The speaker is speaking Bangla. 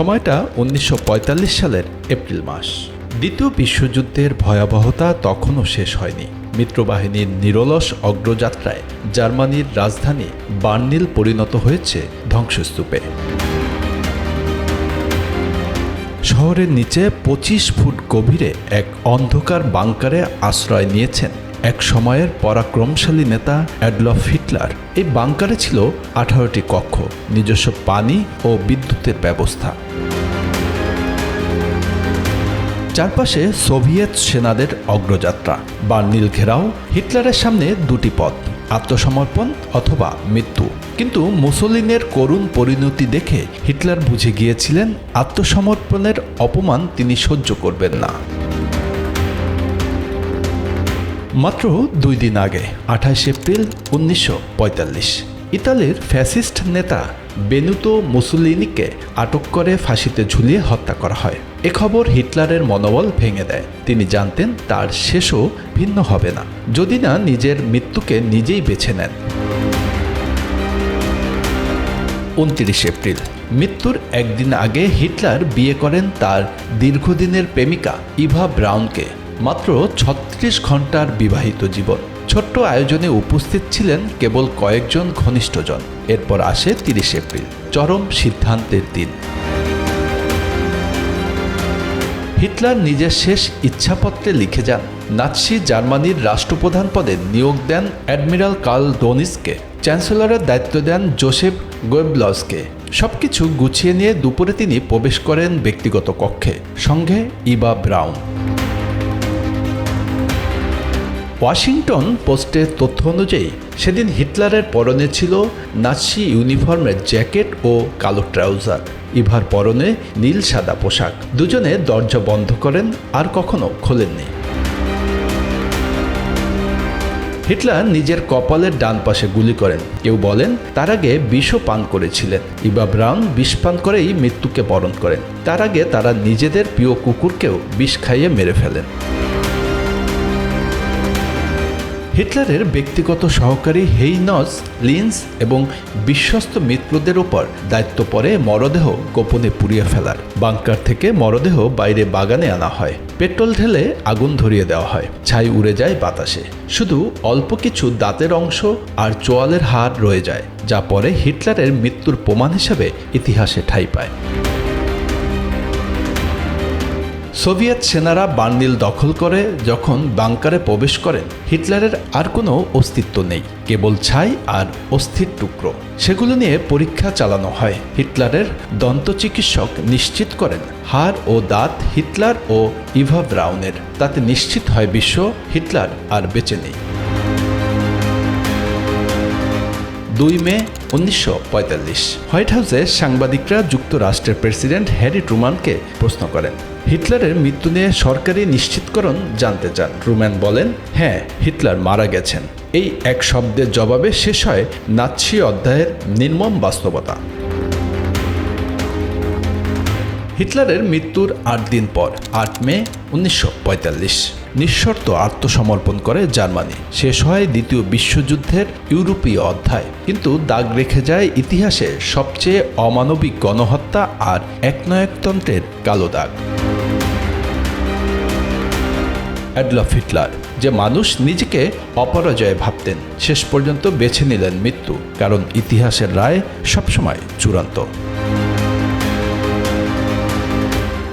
সময়টা উনিশশো পঁয়তাল্লিশ সালের এপ্রিল মাস। দ্বিতীয় বিশ্বযুদ্ধের ভয়াবহতা তখনও শেষ হয়নি। মিত্রবাহিনীর নিরলস অগ্রযাত্রায় জার্মানির রাজধানী বার্নিল পরিণত হয়েছে ধ্বংসস্তূপে। শহরের নিচে পঁচিশ ফুট গভীরে এক অন্ধকার বাংকারে আশ্রয় নিয়েছেন এক সময়ের পরাক্রমশালী নেতা অ্যাডলফ হিটলার। এই বাংকারে ছিল আঠারোটি কক্ষ, নিজস্ব পানি ও বিদ্যুতের ব্যবস্থা। চারপাশে সোভিয়েত সেনাদের অগ্রযাত্রা বার্নিল ঘেরাও হিটলারের সামনে দুটি পথ, আত্মসমর্পণ অথবা মৃত্যু। কিন্তু মুসলিনের করুণ পরিণতি দেখে হিটলার বুঝে গিয়েছিলেন, আত্মসমর্পণের অপমান তিনি সহ্য করবেন না। মাত্র দুই দিন আগে, আঠাশ এপ্রিল উনিশশো পঁয়তাল্লিশ। ইতালির ফ্যাসিস্ট নেতা বেনুতো মুসুলিনিকে আটক করে ফাঁসিতে ঝুলিয়ে হত্যা করা হয়। এ খবর হিটলারের মনোবল ভেঙে দেয়। তিনি জানতেন তার শেষও ভিন্ন হবে না, যদি না নিজের মৃত্যুকে নিজেই বেছে নেন। উনত্রিশ এপ্রিল, মৃত্যুর একদিন আগে হিটলার বিয়ে করেন তার দীর্ঘদিনের প্রেমিকা ইভা ব্রাউনকে। মাত্র ছত্রিশ ঘণ্টার বিবাহিত জীবন। ছোট্ট আয়োজনে উপস্থিত ছিলেন কেবল কয়েকজন ঘনিষ্ঠজন। এরপর আসে তিরিশ এপ্রিল, চরম সিদ্ধান্তের দিন। হিটলার নিজের শেষ ইচ্ছাপত্রে লিখে যান, নাৎসি জার্মানির রাষ্ট্রপ্রধান পদে নিয়োগ দেন অ্যাডমিরাল কার্ল ডোনিসকে চ্যান্সেলরের দায়িত্ব দেন জোসেফ গোয়েবলসকে। সবকিছু গুছিয়ে নিয়ে দুপুরে তিনি প্রবেশ করেন ব্যক্তিগত কক্ষে। সঙ্গে ইবা ব্রাউন। ওয়াশিংটন পোস্টের তথ্য অনুযায়ী, সেদিন হিটলারের পরনে ছিল নাৎসি ইউনিফর্মের জ্যাকেট ও কালো ট্রাউজার। ইভার পরনে নীল সাদা পোশাক। দুজনে দরজা বন্ধ করেন, আর কখনো খোলেননি। হিটলার নিজের কপালের ডান পাশে গুলি করেন। কেউ বলেন, তার আগে বিষও পান করেছিলেন। ইবা ব্রাউন বিষ পান করেই মৃত্যুকে বরণ করেন। তার আগে তারা নিজেদের প্রিয় কুকুরকেও বিষ খাইয়ে মেরে ফেলেন। হিটলারের ব্যক্তিগত সহকারী হেইনস লিন্স এবং বিশ্বস্ত মিত্রদের ওপর দায়িত্ব পড়ে মরদেহ গোপনে পুড়িয়ে ফেলার। বাংকার থেকে মরদেহ বাইরে বাগানে আনা হয়। পেট্রোল ঢেলে আগুন ধরিয়ে দেওয়া হয়। ছাই উড়ে যায় বাতাসে। শুধু অল্প কিছু দাঁতের অংশ আর চোয়ালের হাড় রয়ে যায়, যা পরে হিটলারের মৃত্যুর প্রমাণ হিসেবে ইতিহাসে ঠাঁই পায়। সোভিয়েত সেনারা বার্নিল দখল করে যখন বাংকারে প্রবেশ করেন, হিটলারের আর কোনো অস্তিত্ব নেই, কেবল ছাই আর অস্থির টুকরো। সেগুলো নিয়ে পরীক্ষা চালানো হয়। হিটলারের দন্ত চিকিৎসক নিশ্চিত করেন, হাড় ও দাঁত হিটলার ও ইভা ব্রাউনের। তাতে নিশ্চিত হয় বিশ্ব হিটলার আর বেঁচে নেই। দুই মে উনিশশো পঁয়তাল্লিশ। হোয়াইট হাউসে সাংবাদিকরা যুক্তরাষ্ট্রের প্রেসিডেন্ট হ্যারি ট্রুমানকে প্রশ্ন করেন, হিটলারের মৃত্যু নিয়ে সরকারি নিশ্চিতকরণ জানতে চান। ট্রুম্যান বলেন হ্যাঁ হিটলার মারা গেছেন। এই এক শব্দের জবাবে শেষ হয় নাৎসি অধ্যায়ের নির্মম বাস্তবতা। হিটলারের মৃত্যুর আট দিন পর, আট মে উনিশশো পঁয়তাল্লিশ। নিঃশর্ত আত্মসমর্পণ করে জার্মানি। শেষ হয় দ্বিতীয় বিশ্বযুদ্ধের ইউরোপীয় অধ্যায়। কিন্তু দাগ রেখে যায় ইতিহাসে সবচেয়ে অমানবিক গণহত্যা আর একনয়কতন্ত্রের কালো দাগ। অ্যাডলফ হিটলার, যে মানুষ নিজেকে অপরাজয় ভাবতেন, শেষ পর্যন্ত বেছে নিলেন মৃত্যু, কারণ ইতিহাসের রায় সবসময় চূড়ান্ত।